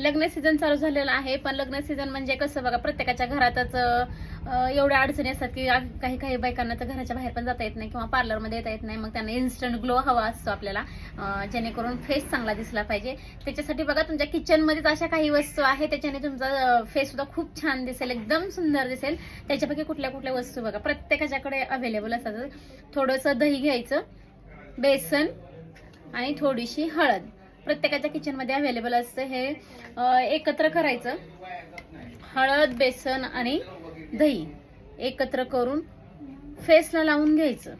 लग्न सीझन चालू झालेला आहे पण लग्न सीझन म्हणजे कसं बघा प्रत्येकाच्या घरातच एवढ्या अडचणी असतात की काही काही बायकांना तर घराच्या बाहेर पण जाता येत नाही किंवा पार्लरमध्ये येता येत नाही. मग त्यांना इन्स्टंट ग्लो हवा असतो आपल्याला जेणेकरून फेस चांगला दिसला पाहिजे. त्याच्यासाठी बघा तुमच्या किचनमध्येच अशा काही वस्तू आहे त्याच्याने तुमचा फेस सुद्धा खूप छान दिसेल एकदम सुंदर दिसेल. त्याच्यापैकी कुठल्या कुठल्या वस्तू बघा प्रत्येकाच्याकडे अवेलेबल असतात. थोडंसं दही घ्यायचं बेसन आणि थोडीशी हळद. प्रत्येकाच्या किचनमध्ये अवेलेबल असतं हे एकत्र करायचं. हळद बेसन आणि दही एकत्र करून फेसला लावून घ्यायचं.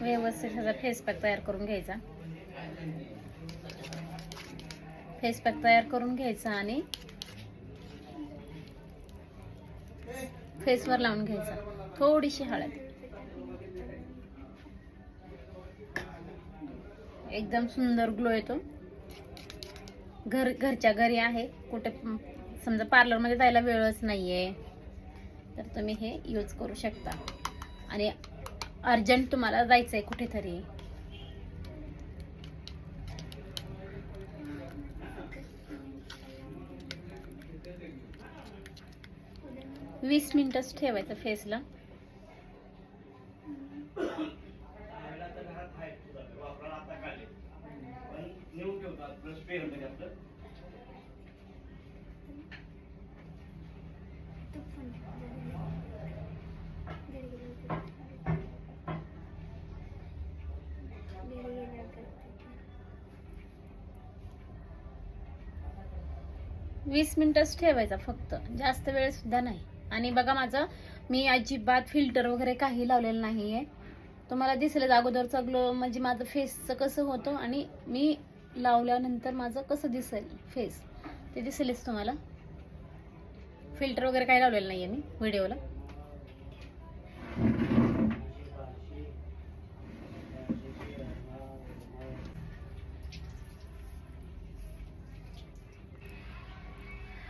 व्यवस्थित ह्याचा फेस पॅक तयार करून घ्यायचा. फेस पॅक तयार करून घ्यायचा आणि फेसवर लावून घ्यायचा. थोडीशी हळद. एकदम सुंदर ग्लो येतो. घर घरच्या घरी आहे. कुठे समजा पार्लरमध्ये जायला वेळच नाहीये. तर तुम्ही हे यूज करू शकता. आणि अर्जंट तुम्हाला जायचंय कुठेतरी. वीस मिनिटच ठेवायचं फेसला वीस मिनिटच ठेवायचा फक्त. जास्त वेळ सुद्धा नाही. आणि बघा माझं मी अजिबात फिल्टर वगैरे काही लावलेलं नाहीये. तुम्हाला दिसलं अगोदरचा ग्लो म्हणजे माझं फेसचं कसं होतं आणि मी लावल्यानंतर माझं कसं दिसेल फेस ते दिसेलच तुम्हाला. फिल्टर वगैरे काही लावलेलं नाहीये मी व्हिडिओला.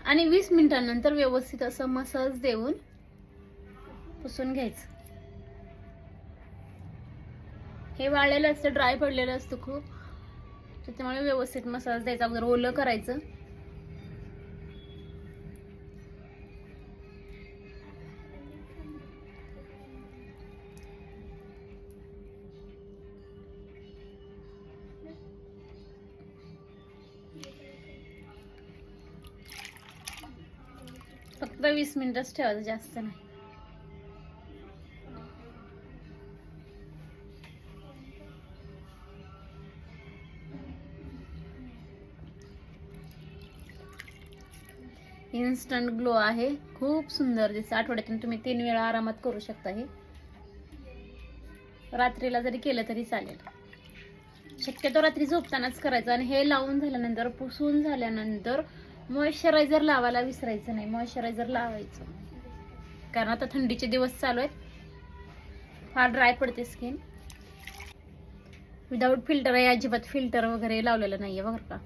आणि वीस मिनिटांनंतर व्यवस्थित असं मसाज देऊन पुसून घ्यायचं. हे वाळलेलं असतं ड्राय पडलेलं असतं खूप. त्याच्यामुळे व्यवस्थित मसाज द्यायचा अगोदर. ओलं करायचं. फक्त वीस मिनिटच ठेवायचं जास्त नाही. इन्स्टंट ग्लो आहे. खूप सुंदर दिसतं. आठवड्यातून तुम्ही तीन वेळा आरामात करू शकता हे. रात्रीला जरी केलं तरी चालेल. शक्यतो रात्री झोपतानाच करायचं. आणि हे लावून झाल्यानंतर पुसून झाल्यानंतर मॉइश्चरायझर लावायला विसरायचं नाही. मॉइश्चरायझर लावायचं. कारण आता थंडीचे दिवस चालू आहेत. फार ड्राय पडते स्किन विदाऊट फिल्टर आहे. अजिबात फिल्टर वगैरे लावलेलं नाहीये बरं का.